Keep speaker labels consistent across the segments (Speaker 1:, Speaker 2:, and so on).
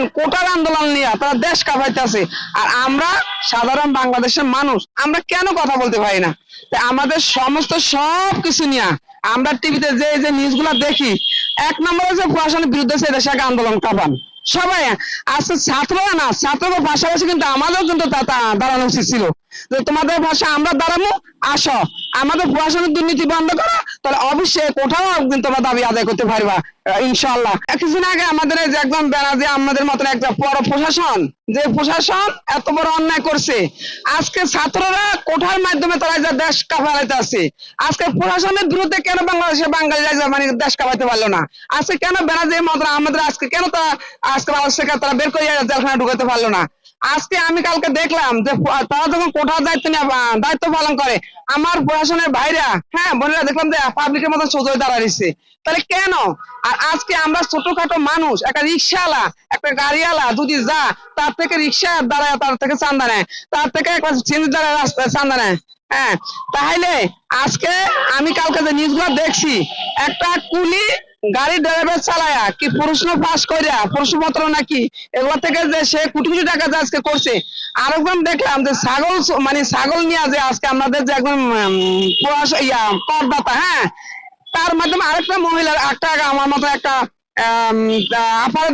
Speaker 1: দেখেন কোটার আন্দোলন নিয়ে তারা দেশ কাঁপাইতেছে। আর আমরা সাধারণ বাংলাদেশের মানুষ, আমরা কেন কথা বলতে পারি না? আমাদের সমস্ত সব কিছু নিয়ে আমরা টিভিতে যে যে নিউজগুলা দেখি, এক নম্বরে যে প্রশাসনের বিরুদ্ধে সে দেশে আন্দোলন কাঁপান। সবাই আজকে ছাত্ররা না, ছাত্রদের পাশাপাশি কিন্তু আমাদের কিন্তু দাঁড়ানো উচিত ছিল। যে তোমাদের ভাষা আমরা দাঁড়াবো, আসো। আমাদের প্রশাসনের দুর্নীতি বন্ধ করো তাহলে অবশ্যই কোথাও কিন্তু তোমরা দাবি আদায় করতে পারবা। ইনশাল্লাহ কিছুদিন আগে আমাদের যে একদম ব্যানার্জি আমাদের মতন একটা বড় প্রশাসন, যে প্রশাসন এত বড় অন্যায় করছে, আজকে ছাত্ররা কোঠার মাধ্যমে তারা যা দেশ কাফালাইতে আছে, আজকে প্রশাসনের বিরুদ্ধে কেন বাংলাদেশে বাঙালিরা যা মানে দেশ কাপাইতে পারল না? আজকে কেন ব্যানার্জি মতন আমাদের আজকে কেন তারা, আজকে আজকে তারা বের করে জেলখানা ঢুকাতে পারল না? আজকে আমি কালকে দেখলাম যে তারা যখন কোঠার দায়িত্ব দায়িত্ব পালন করে, আমার প্রশাসনের ভাইরা হ্যাঁ বোনেরা দেখলাম যে পাবলিকের মতো সোজা দাঁড়াইছে তাহলে কেন? আর আজকে আমরা ছোটখাটো মানুষ, একটা রিক্সাওয়ালা, একটা গাড়িওয়ালা যদি যা তার থেকে রিক্সা দাঁড়ায়, তার থেকে চান্দা নেয়, তার থেকে একটা সিএনজি দাঁড়ায় রাস্তায় চান্দা নেয় হ্যাঁ তাহলে আজকে আমি কালকে যে নিউজগুলো দেখছি, একটা কুলি গাড়ি ড্রাইভার চালায়া কি প্রশ্ন পাস করিয়া প্রশ্নপত্র নাকি এগুলো থেকে যে সে কোটি কোটি টাকা যে আজকে করছে। আর আরেকজন দেখলাম যে ছাগল মানে ছাগল নিয়ে যে আজকে আমাদের যে একদম ইয়া করদাতা হ্যাঁ? তার মাধ্যমে আরেকটা মহিলার একটা, আমার মতো একটা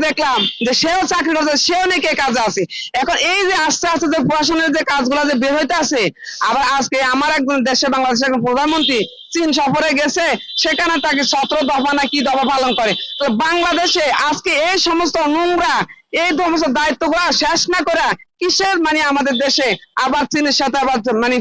Speaker 1: দেখলাম যে সেও চাকরি করছে, সেও নাকি আছে। এখন এই যে আস্তে আস্তে যে প্রশাসনের যে কাজগুলো যে বের হইতে আছে, আবার আজকে আমার একজন দেশে বাংলাদেশের একজন প্রধানমন্ত্রী চীন সফরে গেছে, সেখানে তাকে সতেরো দফা না কি দফা পালন করে। তো বাংলাদেশে আজকে এই সমস্ত নোংরা, এই সমস্ত দায়িত্ব শেষ না করা কিসের? মানে আমাদের দেশে আবার চীনের সাথে আবার মানে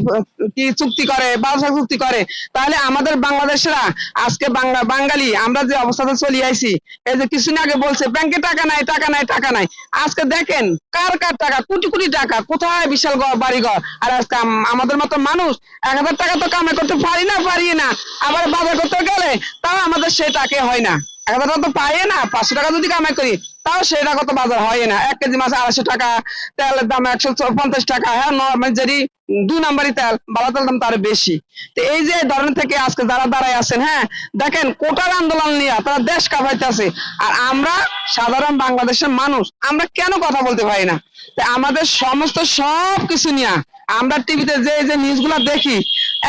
Speaker 1: কি চুক্তি করে ব্যবসা চুক্তি করে। তাহলে আমাদের বাংলাদেশরা, আজকে বাংলা, বাঙালি, আমরা যে অবস্থাতে চলে আইছি, এই যে কিছুদিন আগে বলছে, ব্যাংকে টাকা নাই টাকা নাই টাকা নাই। আজকে দেখেন, কার কার টাকা? কোটি কোটি টাকা। কোথায় বিশাল বাড়ি ঘর আর আজকে আমাদের মতো মানুষ, এক হাজার টাকা তো কামাই করতে পারি না পারি না। আবার বাজার করতে গেলে, তাও আমাদের সেই টাকা হয় না। এক হাজার টাকা তো পাই না, পাঁচশো টাকা যদি কামাই করি, তাও সেই টাকা তো বাজার হয় না। এক কেজি মাছ আড়াইশো টাকা, তেলের দাম একশো পঞ্চাশ টাকা হ্যাঁ নর্মাল যদি দুই নাম্বারই তেল, বালা তেল দাম তার বেশি। তো এই যে ধরনের থেকে আজকে যারা দাঁড়ায় আছেন হ্যাঁ দেখেন কোটার আন্দোলন নিয়ে তারা দেশ কাঁপাইতেছে। আর আমরা সাধারণ বাংলাদেশের মানুষ, আমরা কেন কথা বলতে পারি না? আমাদের সমস্ত সব কিছু নিয়ে আমরা টিভিতে যে যে নিউজগুলা দেখি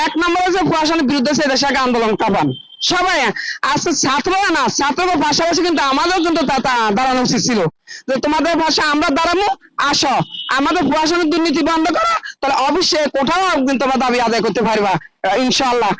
Speaker 1: এক নম্বর হচ্ছে প্রশাসনের বিরুদ্ধে সে দেশাকে আন্দোলন কাপান সবাই আজকে ছাত্ররা না ছাত্রদের পাশাপাশি কিন্তু আমাদের কিন্তু দাঁড়ানো উচিত ছিল। যে তোমাদের ভাষা আমরা দাঁড়াবো আসো। আমাদের প্রশাসনের দুর্নীতি বন্ধ করা তাহলে অবশ্যই কোথাও কিন্তু তোমার দাবি আদায় করতে পারবা আহ, ইনশাআল্লাহ।